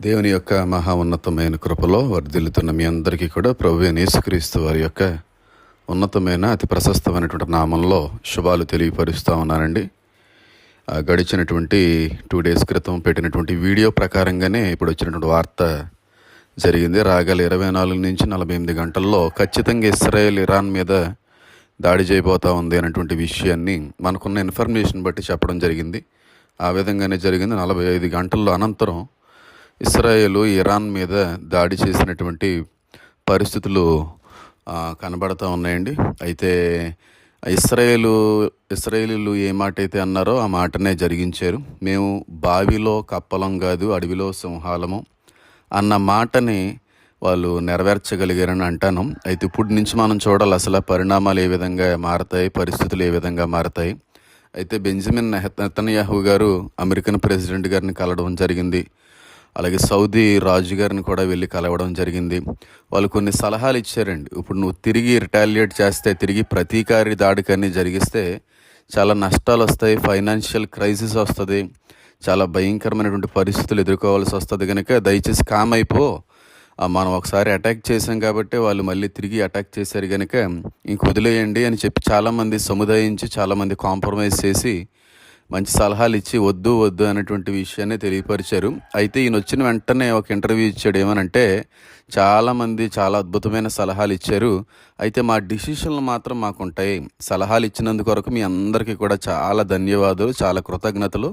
దేవుని యొక్క మహా ఉన్నతమైన కృపలో వర్ధిల్లుతున్న మీ అందరికీ కూడా ప్రభు యేసుక్రీస్తు వారి యొక్క ఉన్నతమైన అతి ప్రశస్తమైనటువంటి నామంలో శుభాలు తెలియపరుస్తూ ఉన్నానండి. గడిచినటువంటి టూ డేస్ క్రితం పెట్టినటువంటి వీడియో ప్రకారంగానే ఇప్పుడు వచ్చినటువంటి వార్త జరిగింది. రాగల ఇరవై నాలుగు నుంచి నలభై ఎనిమిది గంటల్లో ఖచ్చితంగా ఇస్రాయేల్ ఇరాన్ మీద దాడి చేయబోతా ఉంది అనేటువంటి విషయాన్ని మనకున్న ఇన్ఫర్మేషన్ బట్టి చెప్పడం జరిగింది. ఆ విధంగానే జరిగింది. నలభై ఐదు గంటల్లో అనంతరం ఇస్రాయేలు ఇరాన్ మీద దాడి చేసినటువంటి పరిస్థితులు కనబడతా ఉన్నాయండి. అయితే ఇస్రాయేలు ఇస్రాయేలీలు ఏ మాట అయితే అన్నారో ఆ మాటనే జరిగించారు. మేము బావిలో కప్పలం కాదు అడవిలో సింహాలము అన్న మాటని వాళ్ళు నెరవేర్చగలిగారని అంటాను. అయితే ఇప్పుడు నుంచి మనం చూడాలి అసలు పరిణామాలు ఏ విధంగా మారతాయి పరిస్థితులు ఏ విధంగా మారతాయి. అయితే బెంజమిన్ నెహత్ నెతన్యాహు గారు అమెరికన్ ప్రెసిడెంట్ గారిని కలవడం జరిగింది. అలాగే సౌదీ రాజు గారిని కూడా వెళ్ళి కలవడం జరిగింది. వాళ్ళు కొన్ని సలహాలు ఇచ్చారండి. ఇప్పుడు నువ్వు తిరిగి రిటాలియేట్ చేస్తే తిరిగి ప్రతీకారి దాడికన్నీ జరిగిస్తే చాలా నష్టాలు వస్తాయి ఫైనాన్షియల్ క్రైసిస్ వస్తుంది చాలా భయంకరమైనటువంటి పరిస్థితులు ఎదుర్కోవాల్సి వస్తుంది. కనుక దయచేసి కామ్ అయిపో. మనం ఒకసారి అటాక్ చేసాం కాబట్టి వాళ్ళు మళ్ళీ తిరిగి అటాక్ చేశారు కనుక ఇంక వదిలేయండి అని చెప్పి చాలామంది సముదాయించి చాలామంది కాంప్రమైజ్ చేసి మంచి సలహాలు ఇచ్చి వద్దు వద్దు అనేటువంటి విషయాన్ని తెలియపరిచారు. అయితే ఈయన వచ్చిన వెంటనే ఒక ఇంటర్వ్యూ ఇచ్చాడు ఏమనంటే చాలామంది చాలా అద్భుతమైన సలహాలు ఇచ్చారు. అయితే మా డిసిషన్లు మాత్రం మాకు ఉంటాయి సలహాలు ఇచ్చినందుకొరకు మీ అందరికీ కూడా చాలా ధన్యవాదాలు చాలా కృతజ్ఞతలు.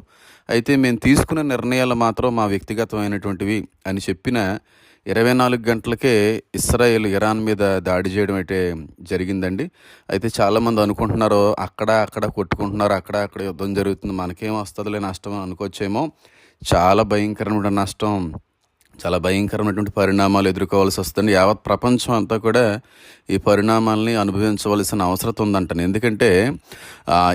అయితే మేము తీసుకున్న నిర్ణయాలు మాత్రం మా వ్యక్తిగతమైనటువంటివి అని చెప్పిన ఇరవై నాలుగు గంటలకే ఇస్రాయేల్ ఇరాన్ మీద దాడి చేయడం అయితే జరిగిందండి. అయితే చాలామంది అనుకుంటున్నారు అక్కడ అక్కడ కొట్టుకుంటున్నారు అక్కడ అక్కడ యుద్ధం జరుగుతుంది మనకేం వస్తుందిలే నష్టం అనుకోవచ్చేమో. చాలా భయంకరమైన నష్టం. చాలా భయంకరమైనటువంటి పరిణామాలు ఎదుర్కోవాల్సి వస్తుంది. యావత్ ప్రపంచం అంతా కూడా ఈ పరిణామాలని అనుభవించవలసిన అవసరం ఉందంటాను. ఎందుకంటే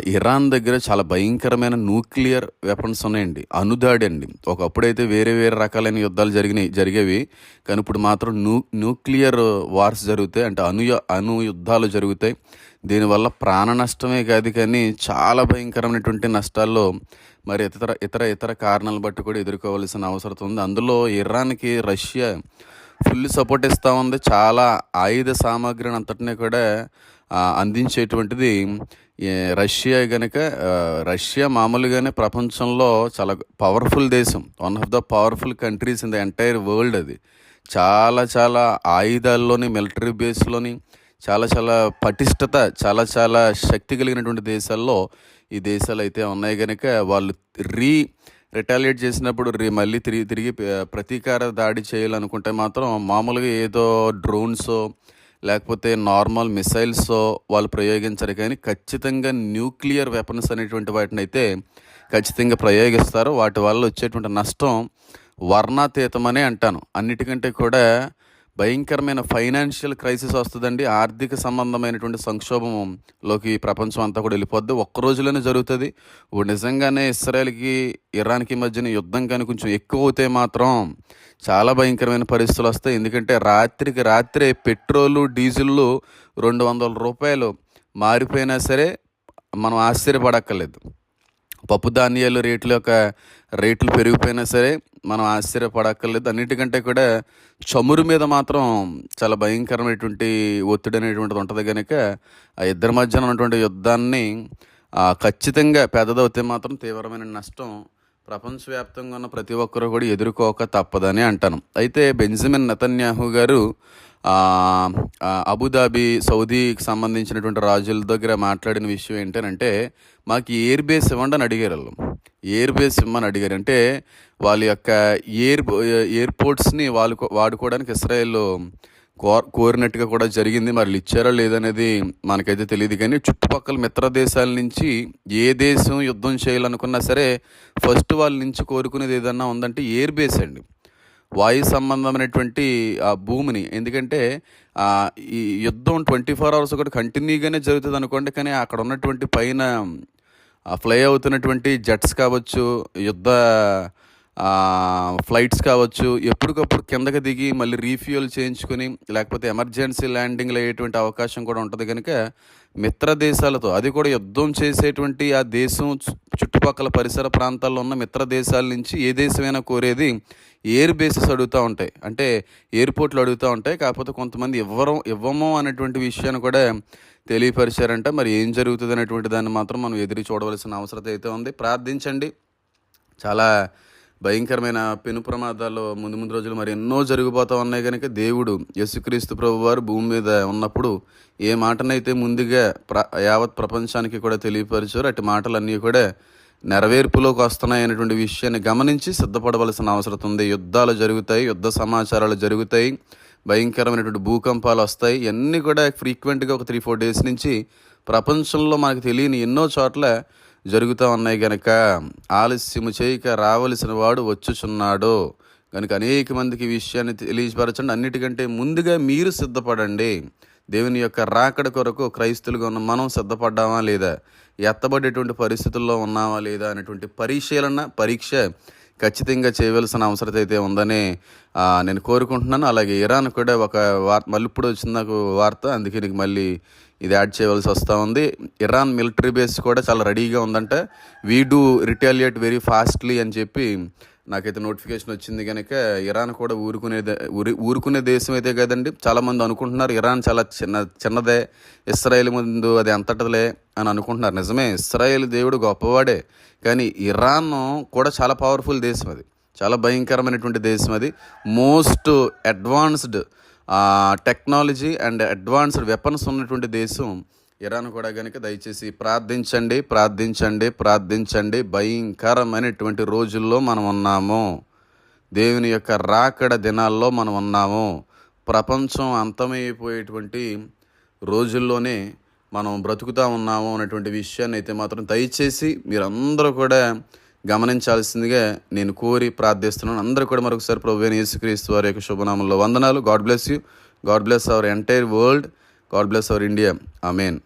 ఇరాన్ దగ్గర చాలా భయంకరమైన న్యూక్లియర్ వెపన్స్ ఉన్నాయండి. అనుదాడి అండి ఒకప్పుడైతే వేరే వేరే రకాలైన యుద్ధాలు జరిగినాయి జరిగేవి. కానీ ఇప్పుడు మాత్రం న్యూ న్యూక్లియర్ వార్స్ జరుగుతాయి. అంటే అణు అణు యుద్ధాలు జరుగుతాయి. దీనివల్ల ప్రాణ నష్టమే కాదు కానీ చాలా భయంకరమైనటువంటి నష్టాల్లో మరి ఇతర ఇతర ఇతర కారణాలు బట్టి కూడా ఎదుర్కోవాల్సిన అవసరం ఉంది. అందులో ఇరాన్కి రష్యా ఫుల్ సపోర్ట్ ఇస్తూ ఉంది. చాలా ఆయుధ సామాగ్రిని అంతటినీ కూడా అందించేటువంటిది రష్యా కనుక రష్యా మామూలుగానే ప్రపంచంలో చాలా పవర్ఫుల్ దేశం. One of the powerful countries in the entire world అది. చాలా చాలా ఆయుధాల్లోని మిలిటరీ బేస్లోని చాలా చాలా పటిష్టత చాలా చాలా శక్తి కలిగినటువంటి దేశాల్లో ఈ దేశాలు అయితే ఉన్నాయి కనుక వాళ్ళు రీ రిటాలియేట్ చేసినప్పుడు రీ మళ్ళీ తిరిగి తిరిగి ప్రతీకార దాడి చేయాలనుకుంటే మాత్రం మామూలుగా ఏదో డ్రోన్స్ లేకపోతే నార్మల్ మిసైల్స్ వాళ్ళు ప్రయోగించరు. కానీ ఖచ్చితంగా న్యూక్లియర్ వెపన్స్ అనేటువంటి వాటిని అయితే ఖచ్చితంగా ప్రయోగిస్తారు. వాటి వల్ల వచ్చేటువంటి నష్టం వర్ణాతీతమనే అంటాను. అన్నిటికంటే కూడా భయంకరమైన ఫైనాన్షియల్ క్రైసిస్ వస్తుందండి. ఆర్థిక సంబంధమైనటువంటి సంక్షోభంలోకి ప్రపంచం అంతా కూడా వెళ్ళిపోద్ది. ఒక్క రోజులోనే జరుగుతుంది. ఇప్పుడు నిజంగానే ఇస్రాయల్కి ఇరాన్కి మధ్యన యుద్ధం కానీ కొంచెం ఎక్కువ అవుతే మాత్రం చాలా భయంకరమైన పరిస్థితులు వస్తాయి. ఎందుకంటే రాత్రికి రాత్రే పెట్రోలు డీజిల్లు రెండు వందల రూపాయలు మారిపోయినా సరే మనం ఆశ్చర్యపడక్కర్లేదు. పప్పు ధాన్యాలు రేట్ల యొక్క రేట్లు పెరిగిపోయినా సరే మనం ఆశ్చర్యపడక్కర్లేదు. అన్నిటికంటే కూడా చమురు మీద మాత్రం చాలా భయంకరమైనటువంటి ఒత్తిడి అనేటువంటిది ఉంటుంది కనుక ఆ ఇద్దరి మధ్యన ఉన్నటువంటి యుద్ధాన్ని ఖచ్చితంగా పెద్దదవుతే మాత్రం తీవ్రమైన నష్టం ప్రపంచవ్యాప్తంగా ఉన్న ప్రతి ఒక్కరూ కూడా ఎదుర్కోక తప్పదని అంటాను. అయితే బెంజమిన్ నతన్యాహు గారు అబుదాబి సౌదీకి సంబంధించినటువంటి రాజుల దగ్గర మాట్లాడిన విషయం ఏంటంటే మాకు ఎయిర్ బేస్ ఇవ్వండి అని అడిగారు వాళ్ళు. ఎయిర్ బేస్ ఇమ్మని అడిగారు. అంటే వాళ్ళ యొక్క ఎయిర్ ఎయిర్పోర్ట్స్ని వాళ్ళు వాడుకోవడానికి ఇస్రాయేల్ కో కోరినట్టుగా కూడా జరిగింది. మరి ఇచ్చారా లేదనేది మనకైతే తెలియదు కానీ చుట్టుపక్కల మిత్ర దేశాల నుంచి ఏ దేశం యుద్ధం చేయాలనుకున్నా సరే ఫస్ట్ వాళ్ళ నుంచి కోరుకునేది ఏదన్నా ఉందంటే ఎయిర్ బేస్ అండి. వాయు సంబంధమైనటువంటి ఆ భూమిని. ఎందుకంటే ఈ యుద్ధం ట్వంటీ ఫోర్ అవర్స్ కూడా కంటిన్యూగానే జరుగుతుంది అనుకోండి. కానీ అక్కడ ఉన్నటువంటి పైన ఫ్లై అవుతున్నటువంటి జెట్స్ కావచ్చు యుద్ధ ఫ్లైట్స్ కావచ్చు ఎప్పటికప్పుడు కిందకి దిగి మళ్ళీ రీఫ్యూయల్ చేయించుకొని లేకపోతే ఎమర్జెన్సీ ల్యాండింగ్లు అయ్యేటువంటి అవకాశం కూడా ఉంటుంది కనుక మిత్ర దేశాలతో అది కూడా యుద్ధం చేసేటువంటి ఆ దేశం చుట్టుపక్కల పరిసర ప్రాంతాల్లో ఉన్న మిత్ర దేశాల నుంచి ఏ దేశమైనా కోరేది ఎయిర్ బేసెస్ అడుగుతూ ఉంటాయి. అంటే ఎయిర్పోర్ట్లు అడుగుతూ ఉంటాయి. కాకపోతే కొంతమంది ఇవ్వరం ఇవ్వము అనేటువంటి విషయాన్ని కూడా తెలియపరిచారంట. మరి ఏం జరుగుతుంది అనేటువంటి దాన్ని మాత్రం మనం ఎదురు చూడవలసిన అవసరం అయితే ఉంది. ప్రార్థించండి. చాలా భయంకరమైన పెను ప్రమాదాలు ముందు ముందు రోజులు మరి ఎన్నో జరిగిపోతా ఉన్నాయి కనుక దేవుడు యేసుక్రీస్తు ప్రభు వారు భూమి మీద ఉన్నప్పుడు ఏ మాటనైతే ముందుగా ప్ర యావత్ ప్రపంచానికి కూడా తెలియపరిచారు అటు మాటలన్నీ కూడా నెరవేర్పులోకి వస్తున్నాయి అనేటువంటి విషయాన్ని గమనించి సిద్ధపడవలసిన అవసరం ఉంది. యుద్ధాలు జరుగుతాయి యుద్ధ సమాచారాలు జరుగుతాయి భయంకరమైనటువంటి భూకంపాలు వస్తాయి. ఇవన్నీ కూడా ఫ్రీక్వెంట్గా ఒక త్రీ ఫోర్ డేస్ నుంచి ప్రపంచంలో మనకు తెలియని ఎన్నో చోట్ల జరుగుతూ ఉన్నాయి గనక ఆలస్యము చేయక రావలసిన వాడు వచ్చుచున్నాడు. కనుక అనేక మందికి ఈ విషయాన్ని తెలియపరచండి. అన్నిటికంటే ముందుగా మీరు సిద్ధపడండి. దేవుని యొక్క రాకడ కొరకు క్రైస్తులుగా ఉన్న మనం సిద్ధపడ్డామా లేదా? ఎత్తబడేటువంటి పరిస్థితుల్లో ఉన్నామా లేదా? అనేటువంటి పరిశీలన పరీక్ష ఖచ్చితంగా చేయవలసిన అవసరం అయితే ఉందని నేను కోరుకుంటున్నాను. అలాగే ఇరాన్ కూడా ఒక వార్త మళ్ళీ ఇప్పుడు వచ్చింది నాకు వార్త అందుకే నీకు మళ్ళీ ఇది యాడ్ చేయవలసి వస్తూ ఉంది. ఇరాన్ మిలిటరీ బేస్ కూడా చాలా రెడీగా ఉందంటే. We do retaliate very fastly అని చెప్పి నాకైతే నోటిఫికేషన్ వచ్చింది కనుక ఇరాన్ కూడా ఊరుకునే ఊరి ఊరుకునే దేశం అయితే కదండి. చాలామంది అనుకుంటున్నారు ఇరాన్ చాలా చిన్న చిన్నదే. ఇస్రాయేల్ ముందు అది అంతటదిలే అని అనుకుంటున్నారు. నిజమే ఇస్రాయేల్ దేవుడు గొప్పవాడే. కానీ ఇరాన్ కూడా చాలా పవర్ఫుల్ దేశం అది. చాలా భయంకరమైనటువంటి దేశం అది. Most advanced technology and advanced weapons ఉన్నటువంటి దేశం ఇరాన్ కూడా కనుక దయచేసి ప్రార్థించండి ప్రార్థించండి ప్రార్థించండి. భయంకరమైనటువంటి రోజుల్లో మనం ఉన్నాము. దేవుని యొక్క రాకడ దినాల్లో మనం ఉన్నాము. ప్రపంచం అంతమైపోయేటువంటి రోజుల్లోనే మనం బ్రతుకుతా ఉన్నాము అనేటువంటి విషయాన్ని అయితే మాత్రం దయచేసి మీరందరూ కూడా గమనించాల్సిందిగా నేను కోరి ప్రార్థిస్తున్నాను. అందరూ కూడా మరొకసారి ప్రభు యేసుక్రీస్తు వారి యొక్క శుభనామంలో వందనాలు. God bless you. God bless our entire world. God bless our India. Main